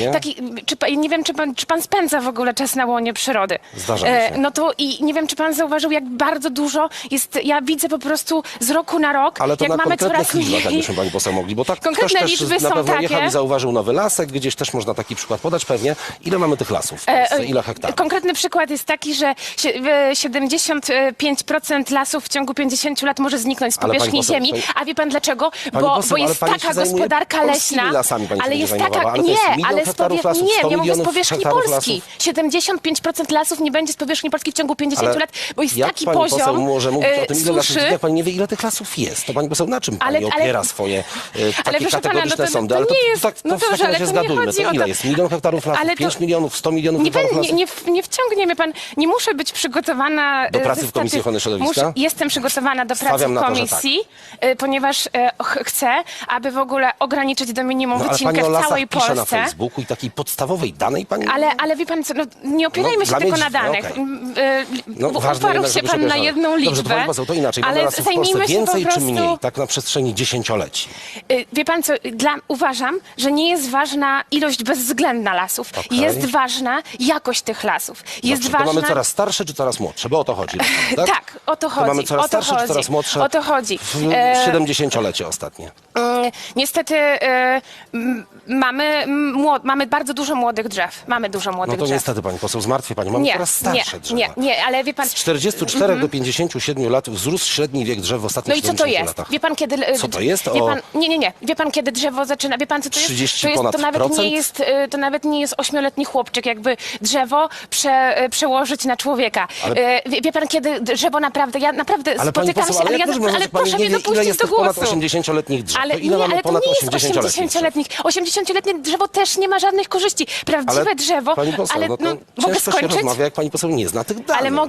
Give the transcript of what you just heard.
nie? Taki, czy, nie wiem, czy pan, czy pan spędza w ogóle czas na łonie przyrody. Zdarza mi się. no to i nie wiem, czy pan zauważył, jak bardzo dużo jest, ja widzę po prostu z roku na rok, Ale to jak na mamy coraz mniej... jakbyśmy pani poseł mogli, bo tak Konkretne ktoś też liczby na są pewno takie- jechał i zauważył nowy lasek, gdzieś też można taki przykład podać pewnie. Ile mamy tych lasów E, e, Ile hektarów? Konkretny przykład jest taki, że sie- e, 75% lasów w ciągu 50 lat może zniknąć z powierzchni poseł, ziemi. A wie pan dlaczego? Bo, poseł, bo jest taka gospodarka leśna, lasami ale jest taka... nie, ale z hektarów lasów, 100 Nie, ja mówię z powierzchni Polski. 75% lasów nie będzie z powierzchni Polski w ciągu 50 Ale lat, bo jest jak taki pani poziom poseł może mówić e, o tym, ile lasów jak pani nie wie, ile tych lasów jest? To pani poseł, na czym pani Ale- ale- opiera swoje e, takie pana, kategoryczne no to- sądy? to ale to, nie jest- tak, to no w dobrze, takim ale razie to zgadujmy. To ile to- jest? Milion hektarów lasów? Ale to- 5 milionów? 100 milionów Nie, hektarów nie, lasów? nie, w- nie wciągnie mnie pan, nie muszę być przygotowana... Do e, pracy ze w Komisji Ochrony Środowiska? Jestem przygotowana do pracy w to, tak. komisji, e, ponieważ ch- chcę, aby w ogóle ograniczyć do minimum No, ale wycinkę w całej Polsce. Facebooku i takiej podstawowej danej pani... Ale, ale wie pan co, no, nie opierajmy No, się tylko na danych. okej. M, e, No, uparł się pan na jedną liczbę. Dobrze, to pani poseł, to inaczej. Mamy ale Polsce zajmijmy się więcej po czy prostu... mniej? Tak na przestrzeni dziesięcioleci. Y, Wie pan co, dla, uważam, że nie jest ważna ilość bezwzględna lasów. Okej. Jest ważna jakość tych lasów. Jest Dobrze, to ważna... mamy coraz starsze czy coraz młodsze? Bo o to chodzi. tak? Tak, o to chodzi. To mamy coraz starsze chodzi. czy coraz młodsze? O to chodzi. W E, 70-lecie ostatnie. Mm, Niestety e, m, mamy, młod, mamy bardzo dużo młodych drzew. Mamy dużo No młodych to drzew. niestety pani poseł, zmartwię pani. Mamy nie, coraz nie, starsze drzewa. nie, nie, ale wie pan... Z 44 do 57 lat wzrósł średni wiek drzew w No ostatnich i co to 70 jest? latach. Wie pan kiedy... e, Co to jest? Wie O- pan, nie, nie, nie. Wie pan kiedy drzewo zaczyna... Wie pan co to jest? 30 to jest, ponad to nawet procent? nie jest, e, To nawet nie jest ośmioletni chłopczyk, jakby drzewo prze, e, przełożyć na człowieka. Ale- E, Wie, wie pan kiedy drzewo naprawdę... Ja naprawdę Ale pani spotykam poseł, się... ale jak ja, możemy ale proszę nie mnie wie, ile dopuścić jest do tych ponad głosu. 80-letnich drzew? Ale ile nie, mamy ale to ponad nie jest 80-letnich drzew? 80-letnich. 80-letnie drzewo też nie ma żadnych korzyści. Prawdziwe drzewo, pani poseł, ale no to mogę ciężko się skończyć? rozmawia, jak pani poseł nie zna tych danych. Ale mogę